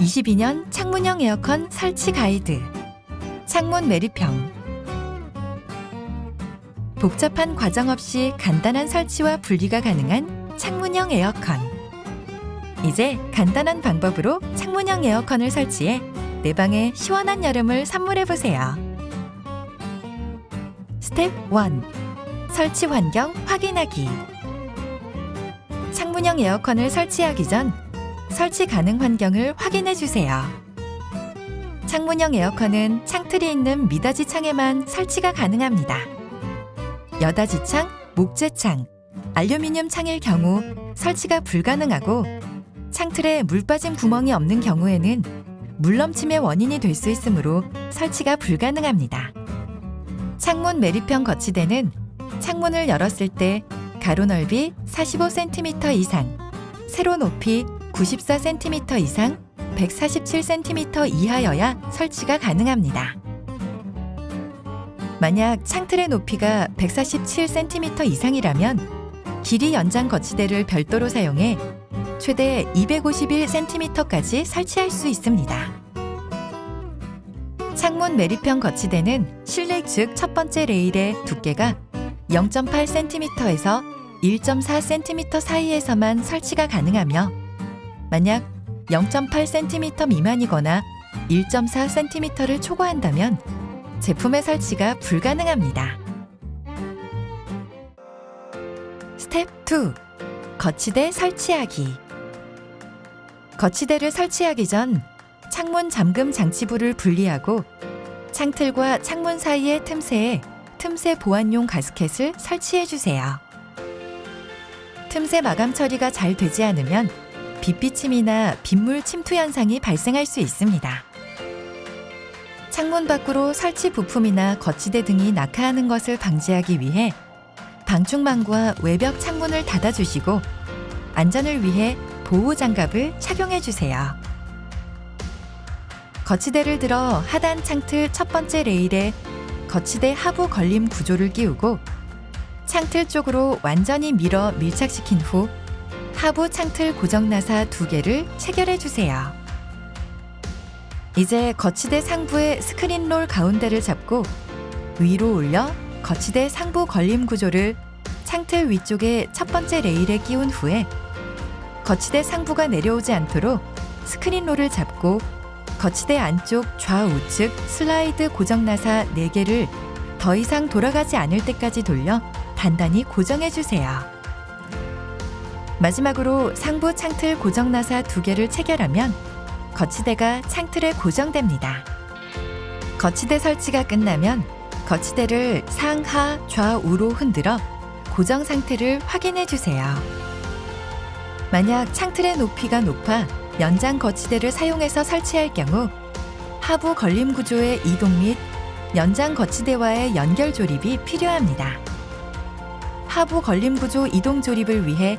22년 창문형 에어컨 설치 가이드. 창문 매립형. 복잡한 과정 없이 간단한 설치와 분리가 가능한 창문형 에어컨. 이제 간단한 방법으로 창문형 에어컨을 설치해 내 방에 시원한 여름을 선물해 보세요. 스텝 1. 설치 환경 확인하기. 창문형 에어컨을 설치하기 전 설치 가능 환경을 확인해 주세요. 창문형 에어컨은 창틀이 있는 미닫이 창에만 설치가 가능합니다. 여닫이 창, 목재 창, 알루미늄 창일 경우 설치가 불가능하고 창틀에 물 빠진 구멍이 없는 경우에는 물 넘침의 원인이 될 수 있으므로 설치가 불가능합니다. 창문 매립형 거치대는 창문을 열었을 때 가로 넓이 45cm 이상, 세로 높이 94cm 이상, 147cm 이하여야 설치가 가능합니다. 만약 창틀의 높이가 147cm 이상이라면 길이 연장 거치대를 별도로 사용해 최대 251cm까지 설치할 수 있습니다. 창문 매립형 거치대는 실내 측첫 번째 레일의 두께가 0.8cm에서 1.4cm 사이에서만 설치가 가능하며 만약 0.8cm 미만이거나 1.4cm를 초과한다면 제품의 설치가 불가능합니다. 스텝 2. 거치대 설치하기. 거치대를 설치하기 전 창문 잠금 장치부를 분리하고 창틀과 창문 사이의 틈새에 틈새 보안용 가스켓을 설치해 주세요. 틈새 마감 처리가 잘 되지 않으면 빛비침이나 빗물 침투 현상이 발생할 수 있습니다. 창문 밖으로 설치 부품이나 거치대 등이 낙하하는 것을 방지하기 위해 방충망과 외벽 창문을 닫아주시고 안전을 위해 보호 장갑을 착용해 주세요. 거치대를 들어 하단 창틀 첫 번째 레일에 거치대 하부 걸림 구조를 끼우고 창틀 쪽으로 완전히 밀어 밀착시킨 후 하부 창틀 고정 나사 두 개를 체결해 주세요. 이제 거치대 상부의 스크린롤 가운데를 잡고 위로 올려 거치대 상부 걸림 구조를 창틀 위쪽의 첫 번째 레일에 끼운 후에 거치대 상부가 내려오지 않도록 스크린롤을 잡고 거치대 안쪽 좌우측 슬라이드 고정 나사 4개를 더 이상 돌아가지 않을 때까지 돌려 단단히 고정해 주세요. 마지막으로 상부 창틀 고정 나사 2개를 체결하면 거치대가 창틀에 고정됩니다. 거치대 설치가 끝나면 거치대를 상하 좌우로 흔들어 고정 상태를 확인해 주세요. 만약 창틀의 높이가 높아 연장 거치대를 사용해서 설치할 경우 하부 걸림 구조의 이동 및 연장 거치대와의 연결 조립이 필요합니다. 하부 걸림 구조 이동 조립을 위해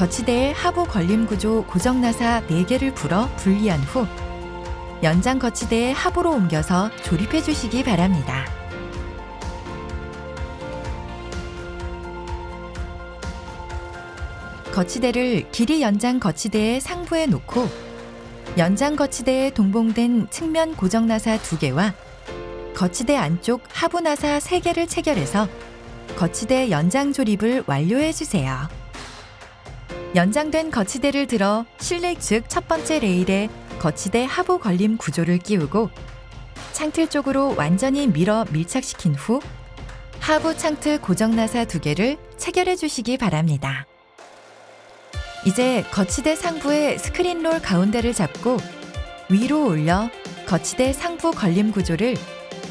거치대의 하부 걸림 구조 고정 나사 4개를 풀어 분리한 후 연장 거치대의 하부로 옮겨서 조립해 주시기 바랍니다. 거치대를 길이 연장 거치대의 상부에 놓고 연장 거치대에 동봉된 측면 고정 나사 2개와 거치대 안쪽 하부 나사 3개를 체결해서 거치대 연장 조립을 완료해 주세요. 연장된 거치대를 들어 실내 측첫 번째 레일에 거치대 하부 걸림 구조를 끼우고 창틀 쪽으로 완전히 밀어 밀착시킨 후 하부 창틀 고정 나사 2개를 체결해 주시기 바랍니다. 이제 거치대 상부의 스크린롤 가운데를 잡고 위로 올려 거치대 상부 걸림 구조를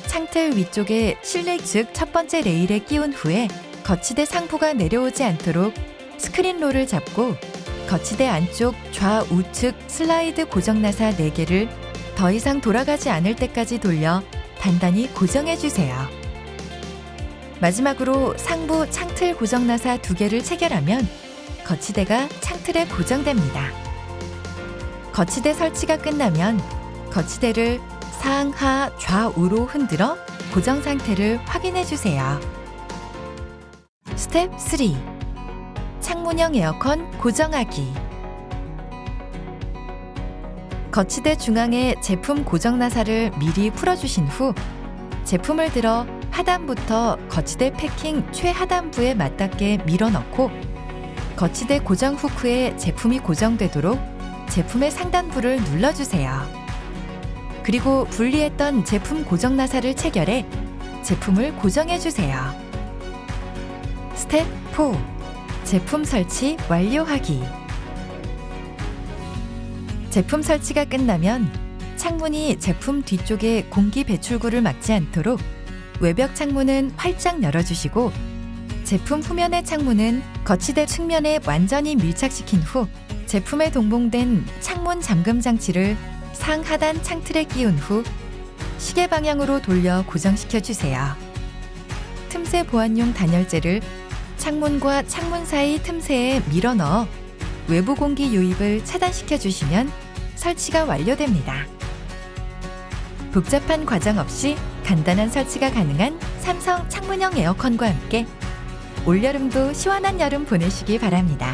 창틀 위쪽에 실내 측첫 번째 레일에 끼운 후에 거치대 상부가 내려오지 않도록 스크린롤을 잡고 거치대 안쪽 좌우측 슬라이드 고정 나사 4개를 더 이상 돌아가지 않을 때까지 돌려 단단히 고정해 주세요. 마지막으로 상부 창틀 고정 나사 2개를 체결하면 거치대가 창틀에 고정됩니다. 거치대 설치가 끝나면 거치대를 상하 좌우로 흔들어 고정 상태를 확인해 주세요. 스텝 3. 창문형 에어컨 고정하기. 거치대 중앙에 제품 고정 나사를 미리 풀어주신 후 제품을 들어 하단부터 거치대 패킹 최하단부에 맞닿게 밀어 넣고 거치대 고정 후크에 제품이 고정되도록 제품의 상단부를 눌러주세요. 그리고 분리했던 제품 고정 나사를 체결해 제품을 고정해주세요. 스텝 4. 제품 설치 완료하기. 제품 설치가 끝나면 창문이 제품 뒤쪽에 공기 배출구를 막지 않도록 외벽 창문은 활짝 열어주시고 제품 후면의 창문은 거치대 측면에 완전히 밀착시킨 후 제품에 동봉된 창문 잠금 장치를 상하단 창틀에 끼운 후 시계 방향으로 돌려 고정시켜 주세요. 틈새 보안용 단열재를 창문과 창문 사이 틈새에 밀어 넣어 외부 공기 유입을 차단시켜 주시면 설치가 완료됩니다. 복잡한 과정 없이 간단한 설치가 가능한 삼성 창문형 에어컨과 함께 올여름도 시원한 여름 보내시기 바랍니다.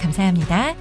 감사합니다.